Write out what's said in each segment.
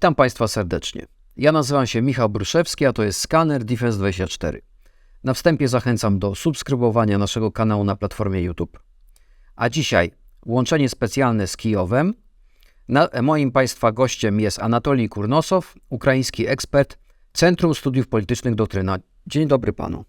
Witam Państwa serdecznie. Ja nazywam się Michał Bruszewski, a to jest Scanner Defense24. Na wstępie zachęcam do subskrybowania naszego kanału na platformie YouTube. A dzisiaj łączenie specjalne z Kijowem. Na, moim Państwa gościem jest Anatolij Kurnosow, ukraiński ekspert Centrum Studiów Politycznych Doktryna. Dzień dobry Panu.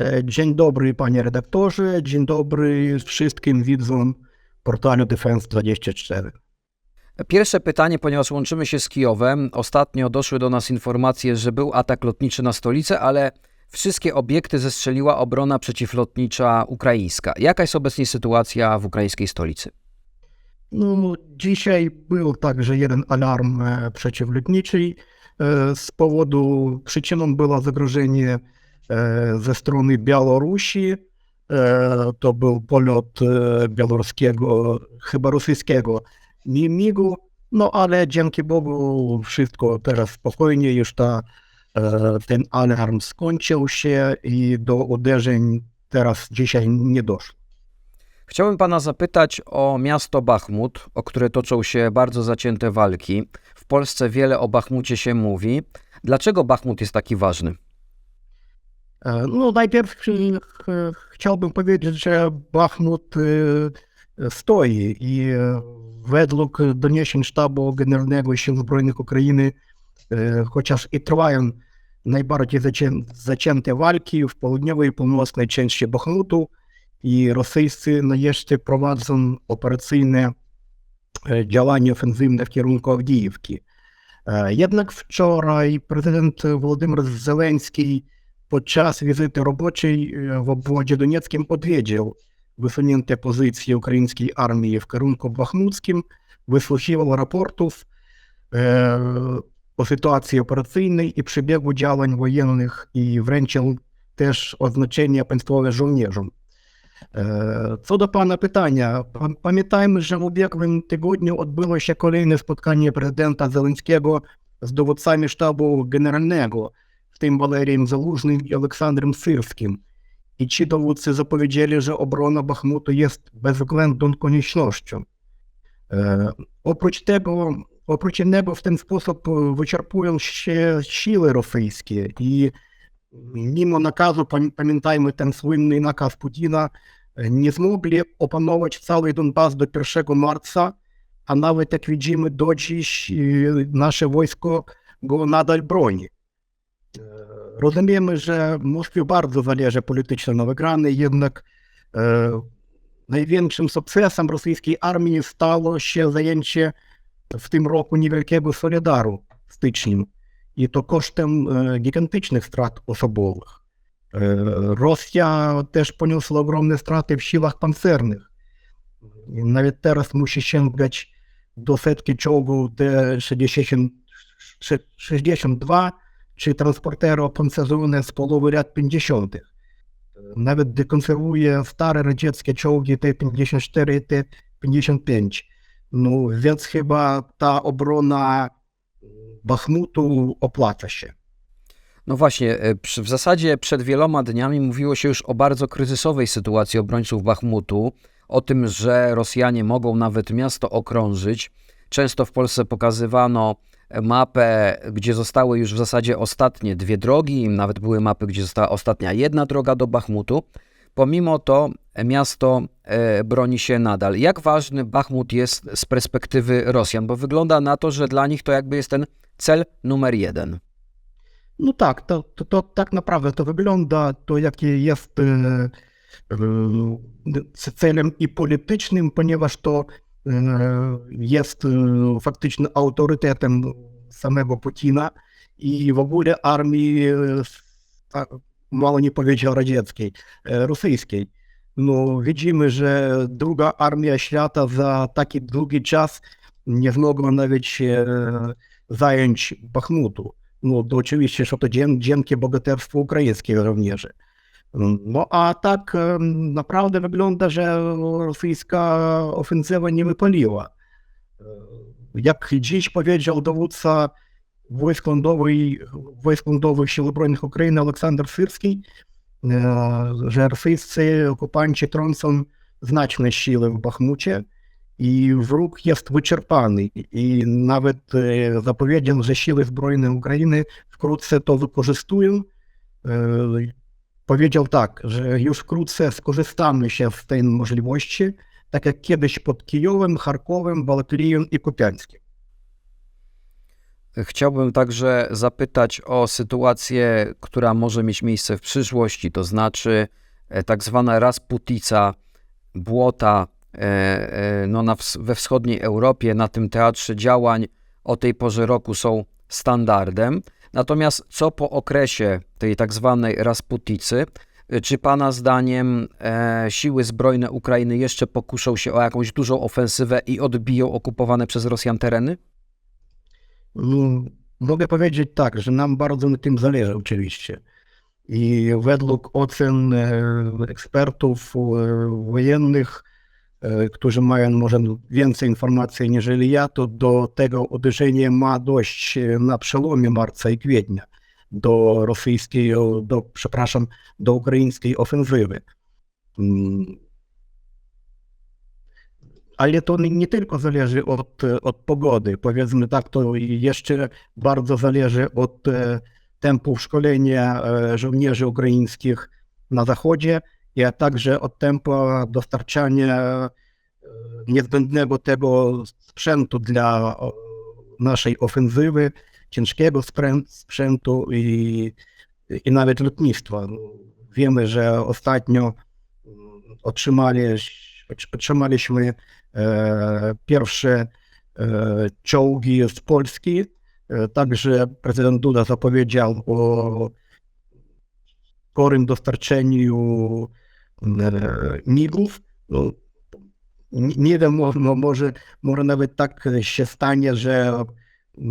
E, Dzień dobry panie redaktorze, dzień dobry wszystkim widzom portalu Defense24. Pierwsze pytanie, ponieważ łączymy się z Kijowem. Ostatnio doszły do nas informacje, że był atak lotniczy na stolicę, ale wszystkie obiekty zestrzeliła obrona przeciwlotnicza ukraińska. Jaka jest obecnie sytuacja w ukraińskiej stolicy? No, dzisiaj był także jeden alarm e, przeciwlotniczy. E, Z powodu, przyczyną było zagrożenie e, ze strony Białorusi. To był polot białoruskiego, chyba rosyjskiego migu. No ale dzięki Bogu wszystko teraz spokojnie, już ta, e, ten alarm skończył się i do uderzeń teraz dzisiaj nie doszło. Chciałbym pana zapytać o miasto Bachmut, o które toczą się bardzo zacięte walki. W Polsce wiele o Bachmucie się mówi. Dlaczego Bachmut jest taki ważny? E, No najpierw e, ch- chciałbym powiedzieć, że Bachmut стої, і е, ведлок донішень штабу Генерального сил Збройних України, е, хоча і триває найбарті заченти вальки в полудньовій повномасної ченщі Бахмуту, і російці наєшті провадзен операційне е, діялання офензивне в керунку Авдіївки. Однак вчора і президент Володимир Зеленський під час візиту робочий в обводі Донецьким odwiedził висунення позиції української армії в керунку Бахмутським, вислухівав рапорту е, по ситуації операційній і прибігу ділянь воєнних і вренчив теж означення пенсове жовнежом. Co do pana pytania, pamiętajmy, że w ubiegłym tygodniu odbyło się kolejne spotkanie prezydenta Zeleńskiego z dowódcami sztabu generalnego, w tym Walerijem Załużnym i Aleksandrem Syrskim. I ci dowódcy zapowiedzieli, że obrona Bachmutu jest bezwzględną koniecznością. E, oprócz tego, oprócz innego w ten sposób e, wyczerpują się siły rosyjskie i mimo nakazu, pam- pamiętajmy ten słynny nakaz Putina, e, nie zmogli opanować cały Donbas do 1 marca, a nawet jak widzimy do dziś e, nasze wojsko go Розуміємо, що Москві дуже залежить політично на екрани, Однак е, найвіншим сукцесом російської армії стало ще заєнче в тим року невеликого Солідару стичнім, і то коштом е, гігантичних страт особових. Е, Росія теж понесла огромні страти в щілах панцерних. І навіть зараз мусі щенкач до сетки човгу Т-62 czy транспортеру пансезони з полови ряд 50-х. Навіть деконсервує старі радянські човги Т-54 і Т-55. No więc chyba ta obrona Bachmutu opłaca się. No właśnie, e, w zasadzie przed wieloma dniami mówiło się już o bardzo kryzysowej sytuacji obrońców Bachmutu, o tym, że Rosjanie mogą nawet miasto okrążyć. Często w Polsce pokazywano mapę, gdzie zostały już w zasadzie ostatnie dwie drogi, nawet były mapy, gdzie została ostatnia jedna droga do Bachmutu. Pomimo to miasto e, broni się nadal. Jak ważny Bachmut jest z perspektywy Rosjan? Bo wygląda na to, że dla nich to jakby jest ten cel numer jeden. No tak, to, to, to tak naprawdę to wygląda, to jakie jest e, e, celem i politycznym, ponieważ to jest e, faktycznie autorytetem samego Putina i w ogóle armii, e, a, mało nie powiedział radzieckiej, e, rosyjskiej. No widzimy, że druga armia świata za taki długi czas nie zmogła nawet zająć Bachmutu. No to oczywiście, że to dzięki bogaterstwu ukraińskich żołnierzy. Rosyjska ofensywa nie wypaliła. E, Jak dziś powiedział dowódca wojsk lądowych, wojsk lądowych Sił Zbrojnych Ukrainy Олександр Сирський, e, trącą znaczne siły w Bachmucie i wróg jest wyczerpany. I nawet e, zapowiedział, że siły zbrojne Ukrainy wkrótce to wykorzystują. Powiedział tak, że już wkrótce skorzystamy się z tej możliwości, tak jak kiedyś pod Kijowem, Charkowem, Bałtyrią i Kupiańskiem. Chciałbym także zapytać o sytuację, która może mieć miejsce w przyszłości, to znaczy e, tak zwana rasputica, błota e, e, no, na, we wschodniej Europie, na tym teatrze działań o tej porze roku są standardem. Natomiast co po okresie tej tak zwanej rasputicy, e, czy Pana zdaniem e, siły zbrojne Ukrainy jeszcze pokuszą się o jakąś dużą ofensywę i odbiją okupowane przez Rosjan tereny? No, mogę powiedzieć tak, że nam bardzo na tym zależy oczywiście. I według ocen e, ekspertów e, wojennych, którzy mają może więcej informacji niż ja, to do tego uderzenia ma dojść e, na przełomie marca i kwietnia do rosyjskiej, do, przepraszam, do ukraińskiej ofensywy. Mm, ale to nie, tylko zależy od, e, od pogody. Powiedzmy tak, to jeszcze bardzo zależy od e, tempu szkolenia e, żołnierzy ukraińskich na zachodzie, a także od tempa dostarczania e, niezbędnego tego sprzętu dla naszej ofensywy, ciężkiego sprzę- sprzętu i, i nawet lotnictwa. Wiemy, że ostatnio mm, otrzymali, otrzymaliśmy e, pierwsze e, czołgi z Polski. Także prezydent Duda zapowiedział o skorym dostarczeniu migów. Nie- wiem, mo- mo- może, może nawet tak się stanie, że e,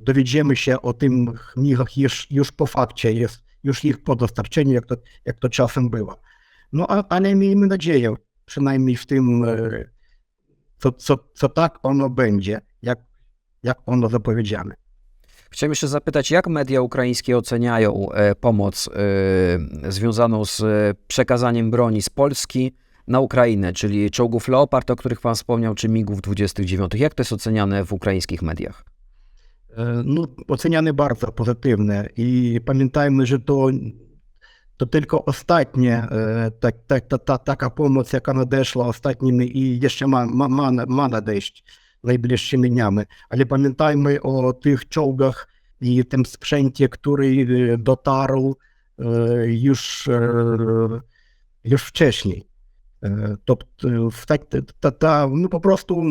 dowiedziemy się o tym migach już, już po fakcie, jest, już ich po dostarczeniu, jak to, jak to czasem było. No ale miejmy nadzieję, przynajmniej w tym, e, co, co, co tak ono będzie, jak, jak ono zapowiedziane. Chciałem jeszcze zapytać, jak media ukraińskie oceniają e, pomoc e, związaną z e, przekazaniem broni z Polski na Ukrainę, czyli czołgów Leopard, o których Pan wspomniał, czy MiGów 29. Jak to jest oceniane w ukraińskich mediach? No, oceniane bardzo pozytywnie i pamiętajmy, że to, to tylko ostatnie, tak, tak, ta, ta, taka pomoc, jaka nadeszła ostatnimi i jeszcze ma, ma, ma, ma nadejść najbliższymi dniami. Ale pamiętajmy o tych czołgach i tym sprzęcie, który dotarł już, już wcześniej. E, To, w tak, ta, ta, no po prostu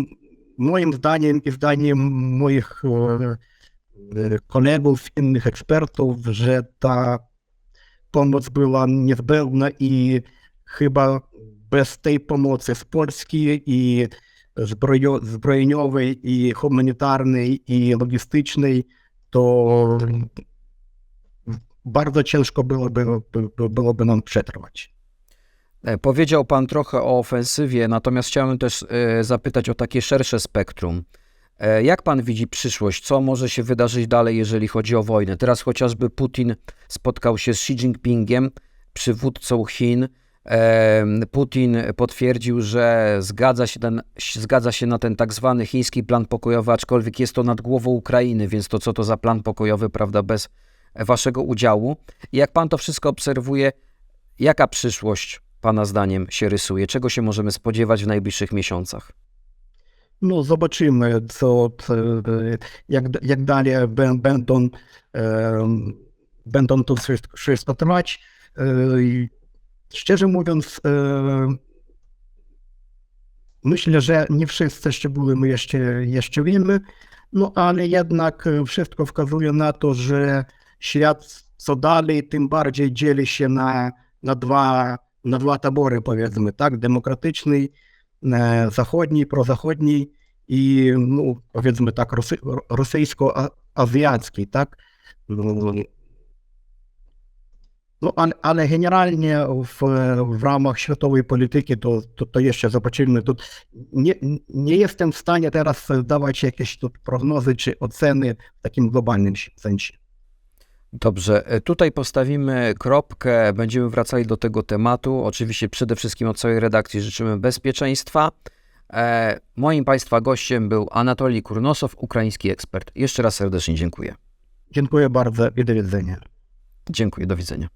moim zdaniem i zdaniem moich e, e, kolegów, innych ekspertów, że ta pomoc była niezbędna i chyba bez zbrojeniowej, i humanitarnej, i logistycznej, to bardzo ciężko byłoby, by, byłoby nam przetrwać. E, Powiedział Pan trochę o ofensywie, natomiast chciałem też e, zapytać o takie szersze spektrum. E, Jak Pan widzi przyszłość? Co może się wydarzyć dalej, jeżeli chodzi o wojnę? Teraz chociażby Putin spotkał się z Xi Jinpingiem, przywódcą Chin. E, Putin potwierdził, że zgadza się, ten, zgadza się na ten tak zwany chiński plan pokojowy, aczkolwiek jest to nad głową Ukrainy, więc to co to za plan pokojowy, prawda, bez Waszego udziału. I jak Pan to wszystko obserwuje, jaka przyszłość Pana zdaniem się rysuje? Czego się możemy spodziewać w najbliższych miesiącach? No, zobaczymy, co, e, jak, jak dalej bę- będą, e, będą to wszystko, trwać. Szczerze mówiąc, e, myślę, że nie wszyscy szczegóły my jeszcze, jeszcze wiemy, no ale jednak wszystko wskazuje na to, że świat co dalej, tym bardziej dzieli się na, na, dwa, na dwa tabory, powiedzmy, tak, demokratyczny e, zachodni, prozachodni i no, powiedzmy tak rosy, rosyjsko-azjacki, tak? No, No, ale, ale generalnie w, w ramach światowej polityki to, to, to jeszcze zobaczymy. Тут nie, nie jestem w stanie teraz dawać jakieś tu prognozy czy oceny w takim globalnym sensie. Dobrze, e, tutaj postawimy kropkę, będziemy wracali do tego tematu. Oczywiście przede wszystkim od całej redakcji życzymy bezpieczeństwa, E, moim Państwa gościem był Anatolij Kurnosow, ukraiński ekspert. Jeszcze raz serdecznie dziękuję. Dziękuję bardzo i do widzenia. Dziękuję, do widzenia.